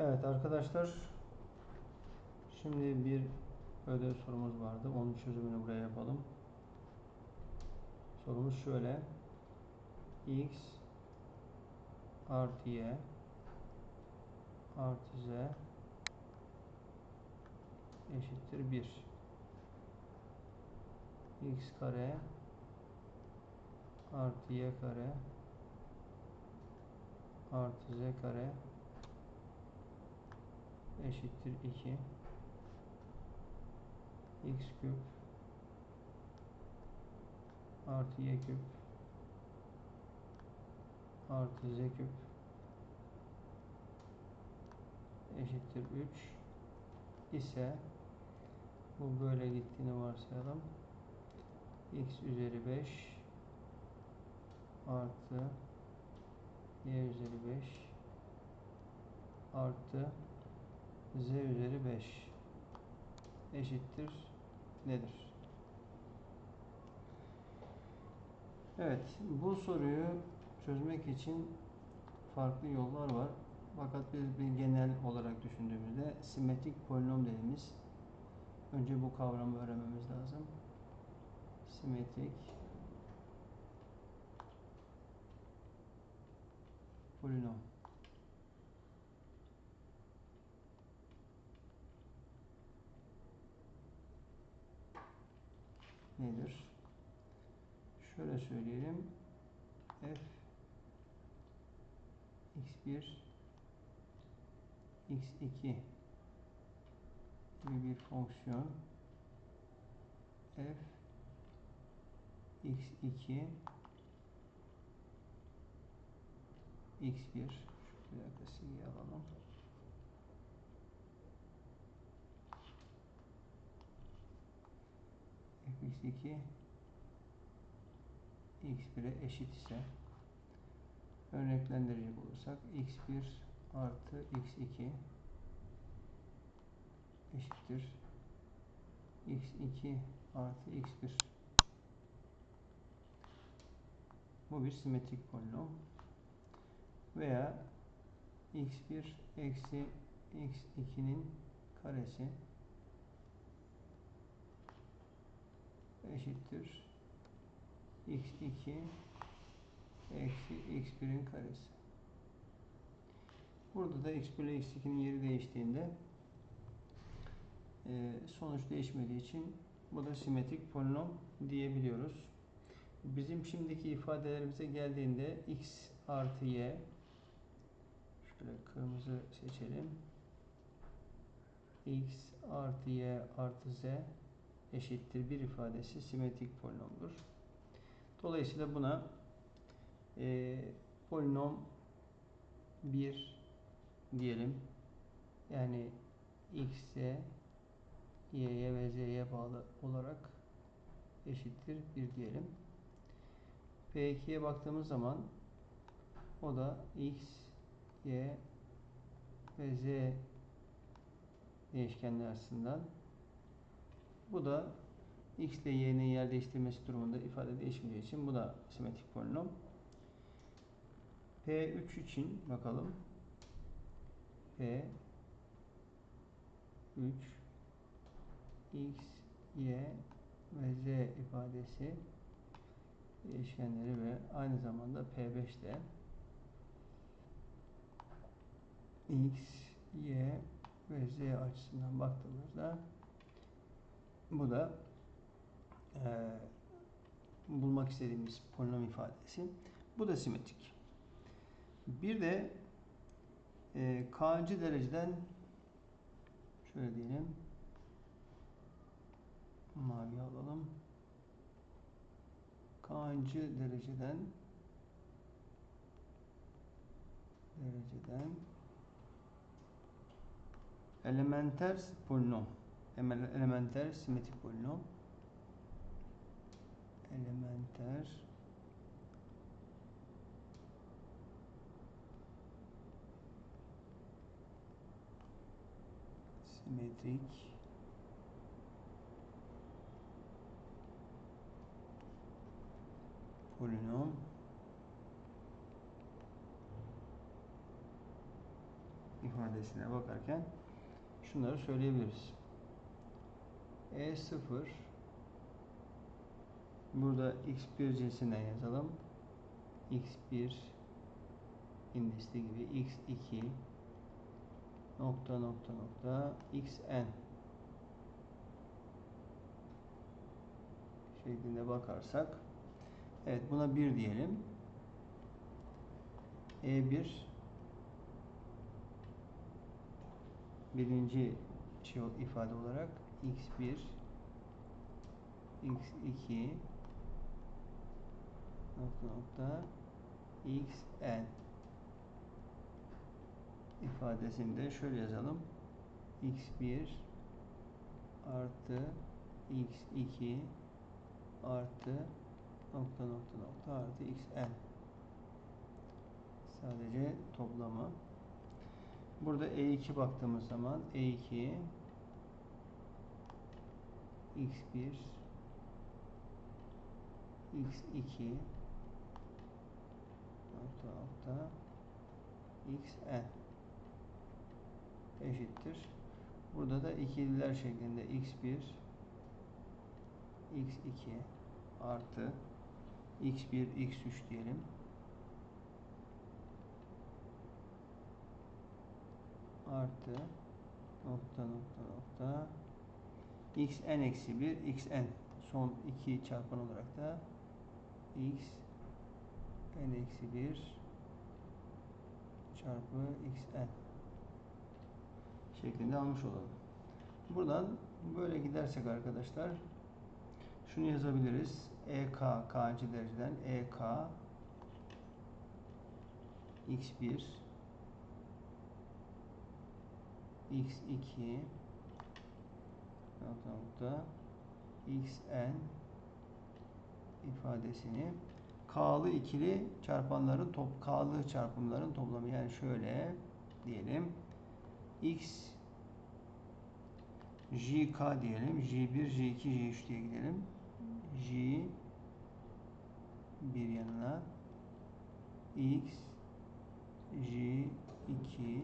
Evet arkadaşlar şimdi bir ödev sorumuz vardı. Onun çözümünü buraya yapalım. Sorumuz şöyle. x artı y artı z eşittir 1. x kare artı y kare artı z kare eşittir 2 x küp artı y küp artı z küp eşittir 3 ise bu böyle gittiğini varsayalım. x üzeri 5 artı y üzeri 5 artı z üzeri 5 eşittir nedir? Evet, bu soruyu çözmek için farklı yollar var. Fakat biz bir genel olarak düşündüğümüzde simetrik polinom dediğimiz önce bu kavramı öğrenmemiz lazım. Simetrik polinom. Nedir? Şöyle söyleyelim. f x1 x2 gibi bir fonksiyon f x2 x1 bir dakika alalım. Fx2 x1'e eşit ise örneklendirecek olursak x1 artı x2 eşittir x2 artı x1 bu bir simetrik polinom. Veya x1 eksi x2'nin karesi eşittir x2 eksi x1'in karesi. Burada da x1 ile x2'nin yeri değiştiğinde e, sonuç değişmediği için bu da simetrik polinom diyebiliyoruz. Bizim şimdiki ifadelerimize geldiğinde x artı y şöyle kırmızı seçelim. x artı y artı z eşittir bir ifadesi simetrik polinomdur. Dolayısıyla buna e, polinom 1 diyelim. Yani x'e, y'ye ve z'ye bağlı olarak eşittir 1 diyelim. P2'ye baktığımız zaman o da x, y ve z değişkenler açısından bu da x ile y'nin yer değiştirmesi durumunda ifade değişmeyeceği için bu da simetrik polinom. P3 için bakalım. P 3 x, y ve z ifadesi değişkenleri ve aynı zamanda P5'te x, y ve z açısından baktığımızda bu da e, bulmak istediğimiz polinom ifadesi. Bu da simetrik. Bir de e, k'ncı dereceden şöyle diyelim mavi alalım. K'ncı dereceden dereceden elementer polinom elementer simetrik polinom. Elementer. Simetrik. Polinom. İfadesine bakarken şunları söyleyebiliriz. E0 burada x1 cinsinden yazalım. x1 indisli gibi x2 nokta nokta nokta xn şeklinde bakarsak evet buna 1 diyelim. E1 birinci şey ifade olarak x1 x2 nokta nokta xn ifadesini de şöyle yazalım. x1 artı x2 artı nokta nokta nokta artı xn sadece toplamı. Burada E2 baktığımız zaman E2 x1 x2 nokta nokta xn eşittir. Burada da ikililer şeklinde x1 x2 artı x1 x3 diyelim. Artı nokta nokta nokta xn eksi 1 xn son iki çarpan olarak da x n eksi 1 çarpı xn şeklinde almış olalım. Buradan böyle gidersek arkadaşlar şunu yazabiliriz. EK k'ncı dereceden EK x1 x2 nokta nokta xn ifadesini k'lı ikili çarpanların top k'lı çarpımların toplamı. Yani şöyle diyelim. X jk diyelim. J1 j2 j3 diye gidelim. J bir yanına. X j2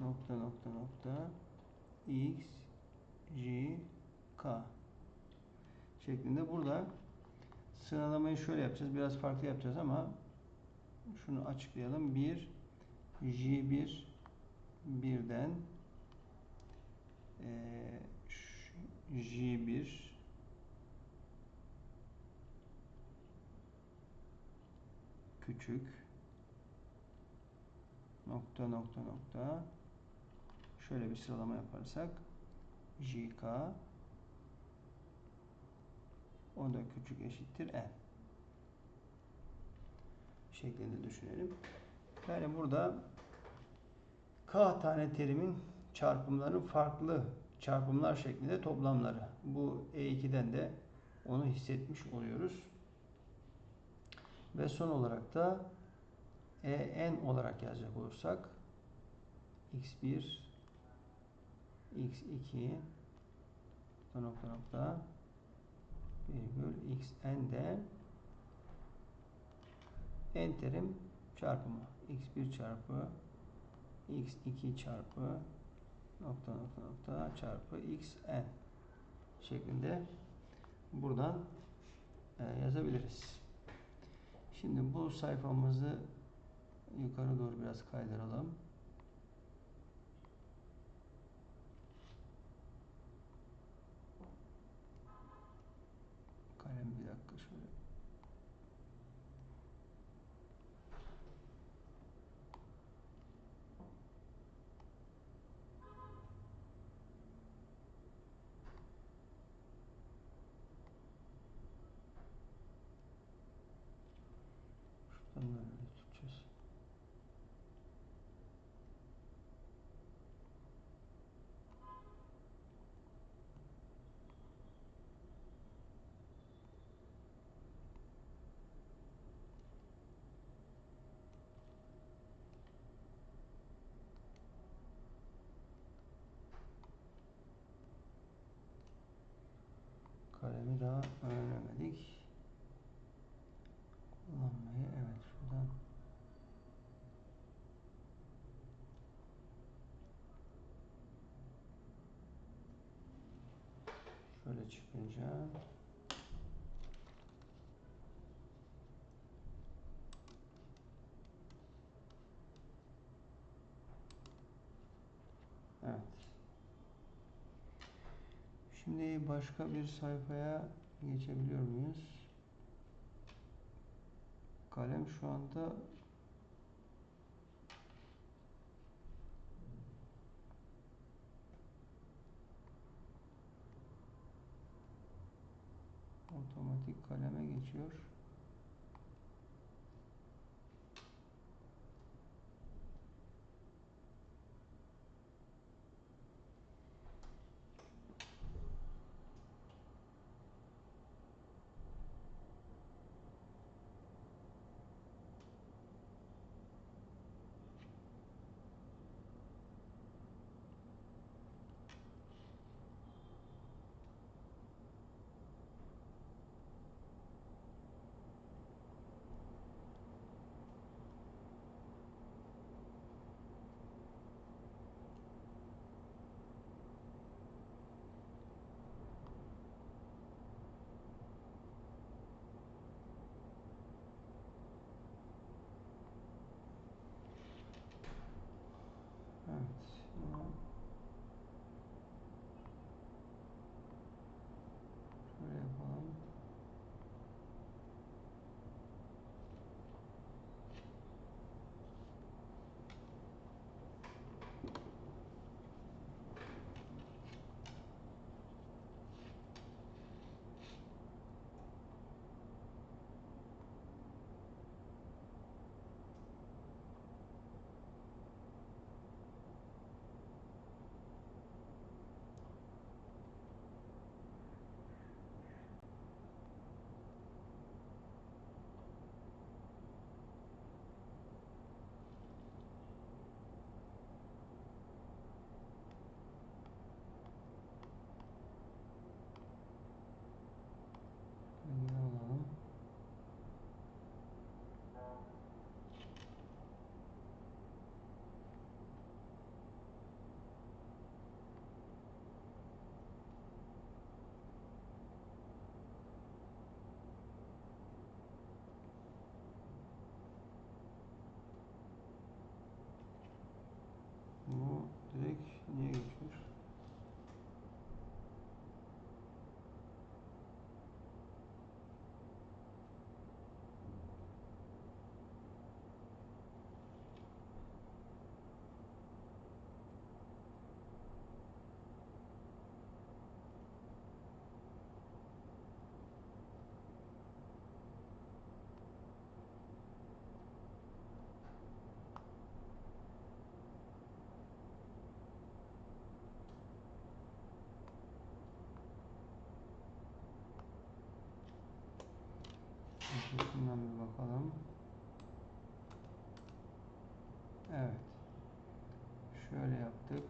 nokta nokta nokta. X j k. Şeklinde burada sıralamayı şöyle yapacağız. Biraz farklı yapacağız ama şunu açıklayalım. 1 J1 birden e, J1 küçük. Nokta nokta nokta şöyle bir sıralama yaparsak JK o da küçük eşittir n şeklinde düşünelim. Yani burada k tane terimin çarpımların farklı çarpımlar şeklinde toplamları. Bu E2'den de onu hissetmiş oluyoruz. Ve son olarak da En olarak yazacak olursak x1 x2 nokta nokta virgül xn de n terim çarpımı x1 çarpı x2 çarpı nokta nokta nokta çarpı xn şeklinde buradan e, yazabiliriz. Şimdi bu sayfamızı yukarı doğru biraz kaydıralım. Kalem bir dakika şöyle. Şuradan böyle tutacağız. Çıkınca Evet. Şimdi başka bir sayfaya geçebiliyor muyuz? Kalem şu anda otomatik kaleme geçiyor. Şundan bir bakalım. Evet. Şöyle yaptık.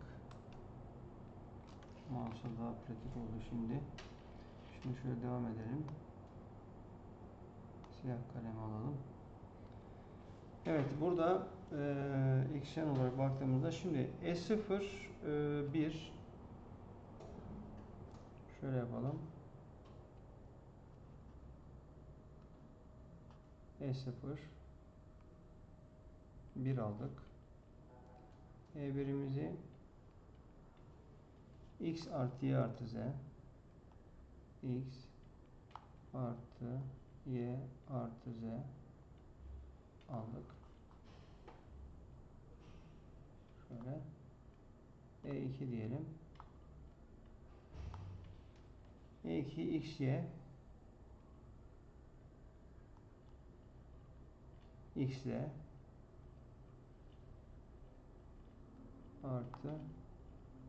Mouse'a daha pratik oldu şimdi. Şimdi şöyle devam edelim. Siyah kalem alalım. Evet burada e, eksen olarak baktığımızda şimdi E0 e, 1 şöyle yapalım. E0 1 aldık. E1'imizi x artı y artı z x artı y artı z aldık. Şöyle E2 diyelim. E2 x y x z artı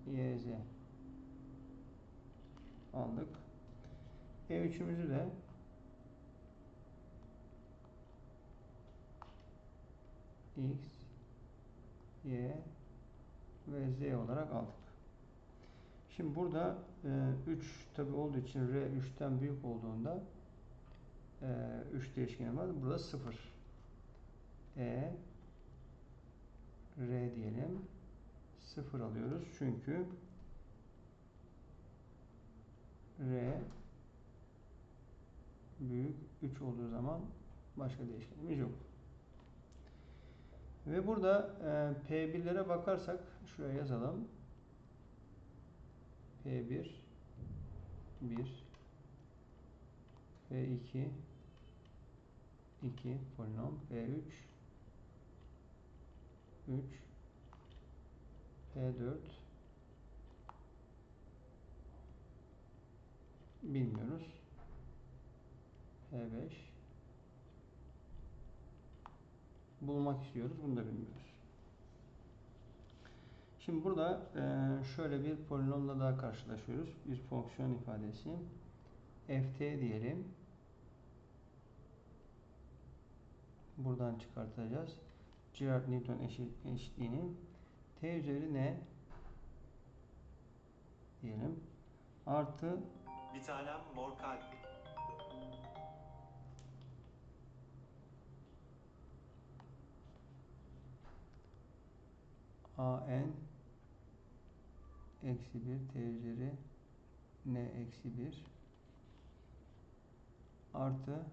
y z aldık. E3'ümüzü de x, y ve z olarak aldık. Şimdi burada 3 e, tabi olduğu için r 3'ten büyük olduğunda 3 e, değişkeni var. Burada 0. E r diyelim. 0 alıyoruz. Çünkü R büyük 3 olduğu zaman başka değişkenimiz yok. Ve burada e, P1'lere bakarsak şuraya yazalım. P1 1 P2 2 polinom P3 3 P4 bilmiyoruz. P5 bulmak istiyoruz. Bunu da bilmiyoruz. Şimdi burada e, şöyle bir polinomla daha karşılaşıyoruz. Bir fonksiyon ifadesi. ft diyelim. Buradan çıkartacağız. Girard Newton eşit, eşitliğini t üzeri n diyelim. Artı Bir tanem mor kalp. an eksi 1 t üzeri n eksi 1 artı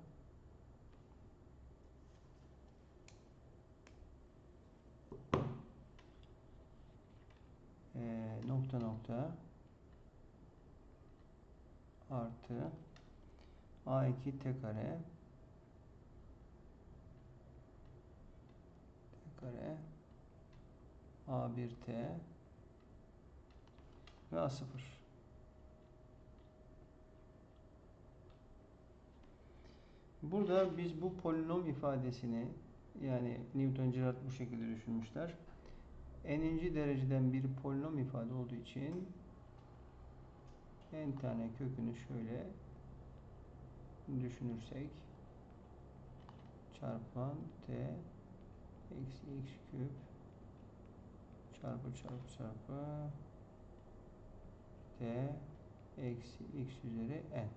eee, nokta nokta. Artı. A2 t kare. T kare. A1T ve A0. Burada biz bu polinom ifadesini yani Newton Girard bu şekilde düşünmüşler. N'inci dereceden bir polinom ifade olduğu için n tane kökünü şöyle düşünürsek çarpan t eksi x küp çarpı çarpı çarpı t eksi x üzeri n.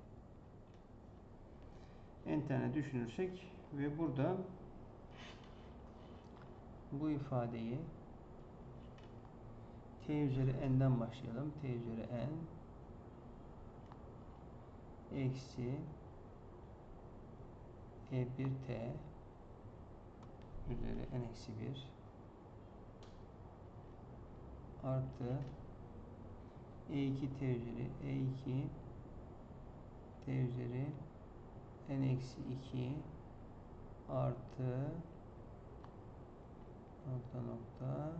N tane düşünürsek ve burada bu ifadeyi t üzeri n'den başlayalım. t üzeri n eksi e1t üzeri n eksi 1 artı E2 T üzeri E2 T üzeri N eksi 2 artı nokta nokta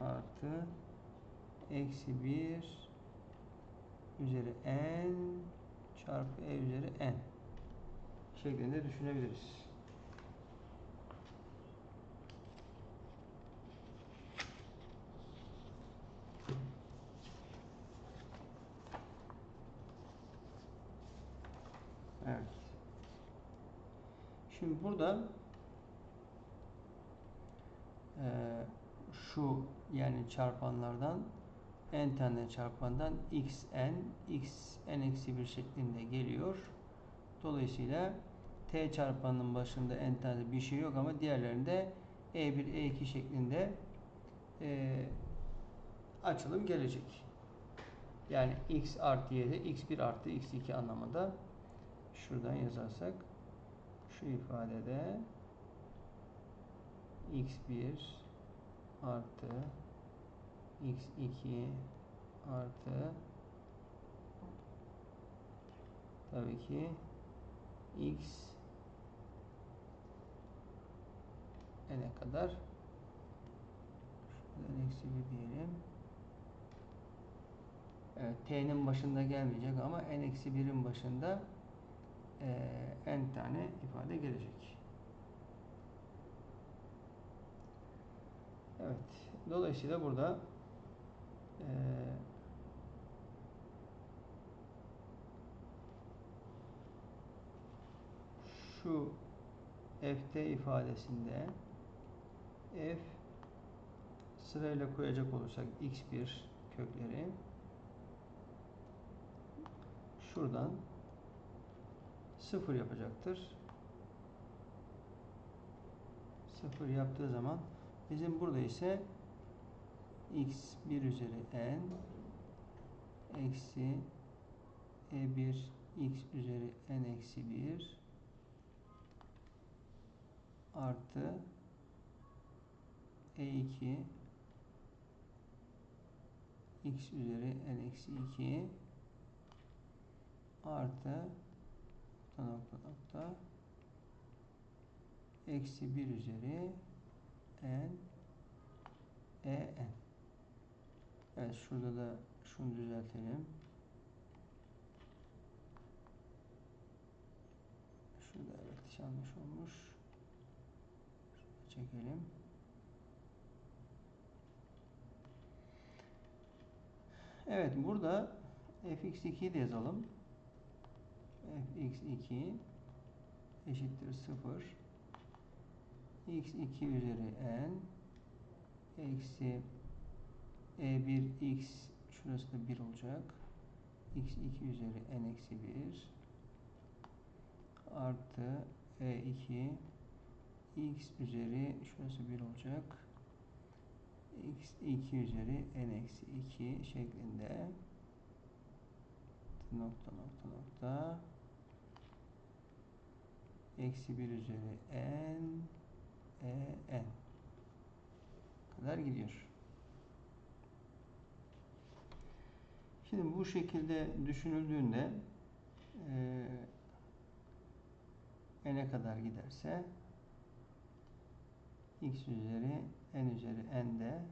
artı eksi 1 üzeri N çarpı E üzeri N şeklinde düşünebiliriz. Evet. Şimdi burada eee, şu yani çarpanlardan n tane çarpandan x n x n eksi 1 şeklinde geliyor. Dolayısıyla t çarpanının başında n tane bir şey yok ama diğerlerinde e1 e2 şeklinde eee, açılım gelecek. Yani x artı y de x1 artı x2 anlamında şuradan yazarsak şu ifadede x1 artı x2 artı tabii ki x n'e kadar şuradan eksi 1 diyelim. Evet, t'nin başında gelmeyecek ama n eksi 1'in başında eee, n tane ifade gelecek. Evet. Dolayısıyla burada eee, şu ft ifadesinde f sırayla koyacak olursak x1 kökleri şuradan sıfır yapacaktır. Sıfır yaptığı zaman bizim burada ise x1 üzeri n eksi E1 x üzeri n eksi 1 artı E2 x üzeri n eksi 2 artı nokta nokta nokta eksi 1 üzeri n e n. Evet şurada da şunu düzeltelim. Şurada evet yanlış olmuş. Şunu çekelim. Evet burada fx2'yi de yazalım. fx2 eşittir 0 x2 üzeri n eksi e1 x şurası da 1 olacak x2 üzeri n eksi 1 artı e2 x üzeri şurası 1 olacak. X2 üzeri n eksi 2 şeklinde. Nokta nokta nokta. Eksi 1 üzeri n e n. Kadar gidiyor. Şimdi bu şekilde düşünüldüğünde e, n'e kadar giderse x üzeri n üzeri n de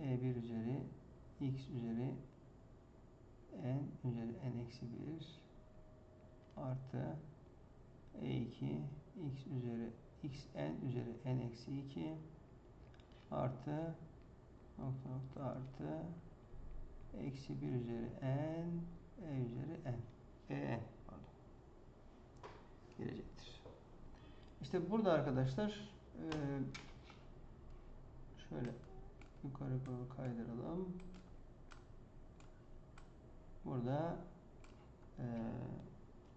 e1 üzeri x üzeri n üzeri n eksi 1 artı e2 x üzeri x n üzeri n eksi 2 artı nokta nokta artı eksi 1 üzeri n e üzeri n e n pardon gelecektir. İşte burada arkadaşlar e, şöyle yukarı doğru kaydıralım. Burada e,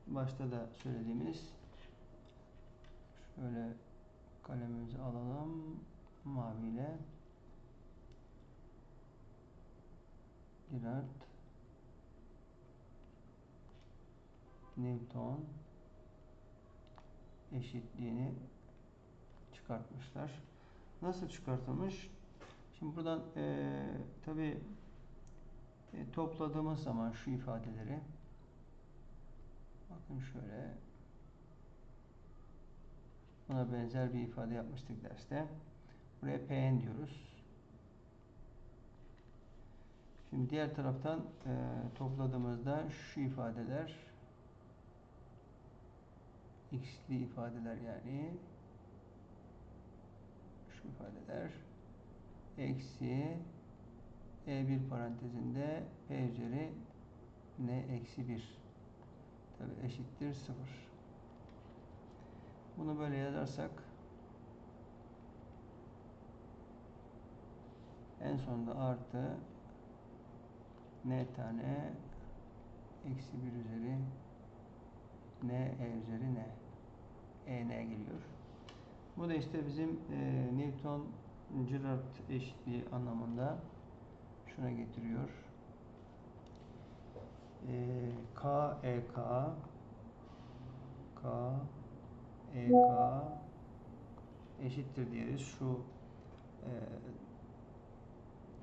başta da söylediğimiz şöyle kalemimizi alalım maviyle Girard Newton eşitliğini çıkartmışlar. Nasıl çıkartılmış? Şimdi buradan e, tabi e, topladığımız zaman şu ifadeleri bakın şöyle buna benzer bir ifade yapmıştık derste. Buraya Pn diyoruz. Şimdi diğer taraftan e, topladığımızda şu ifadeler x'li ifadeler yani şu ifadeler eksi e1 parantezinde p üzeri n eksi 1 tabi eşittir 0 bunu böyle yazarsak en sonunda artı n tane eksi 1 üzeri n e üzeri n e n geliyor. Bu da işte bizim e, Newton Girard eşitliği anlamında şuna getiriyor. E, K E K K E K eşittir diyeriz. Şu e,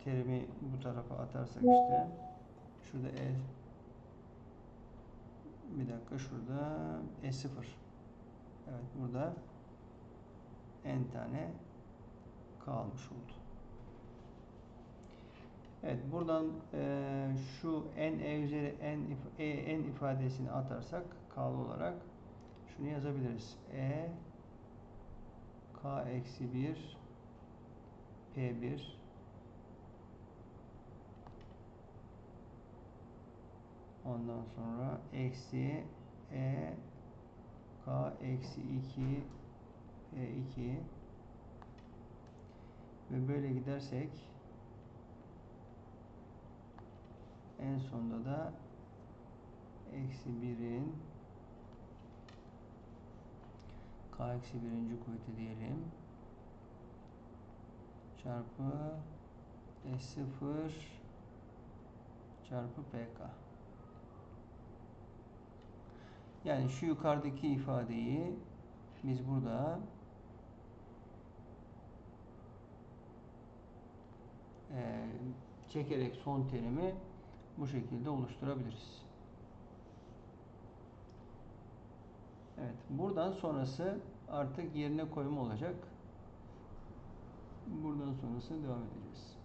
terimi bu tarafa atarsak işte Şurada E bir dakika şurada E0 Evet burada N tane kalmış oldu. Evet buradan e, şu n e üzeri n, e, n ifadesini atarsak k'lı olarak şunu yazabiliriz. E k eksi 1 p1 Ondan sonra eksi e k eksi 2 e 2 ve böyle gidersek en sonunda da eksi 1'in k eksi birinci kuvveti diyelim. Çarpı S0 çarpı PK Yani şu yukarıdaki ifadeyi biz burada eee, çekerek son terimi bu şekilde oluşturabiliriz. Evet, buradan sonrası artık yerine koyma olacak. Buradan sonrası devam edeceğiz.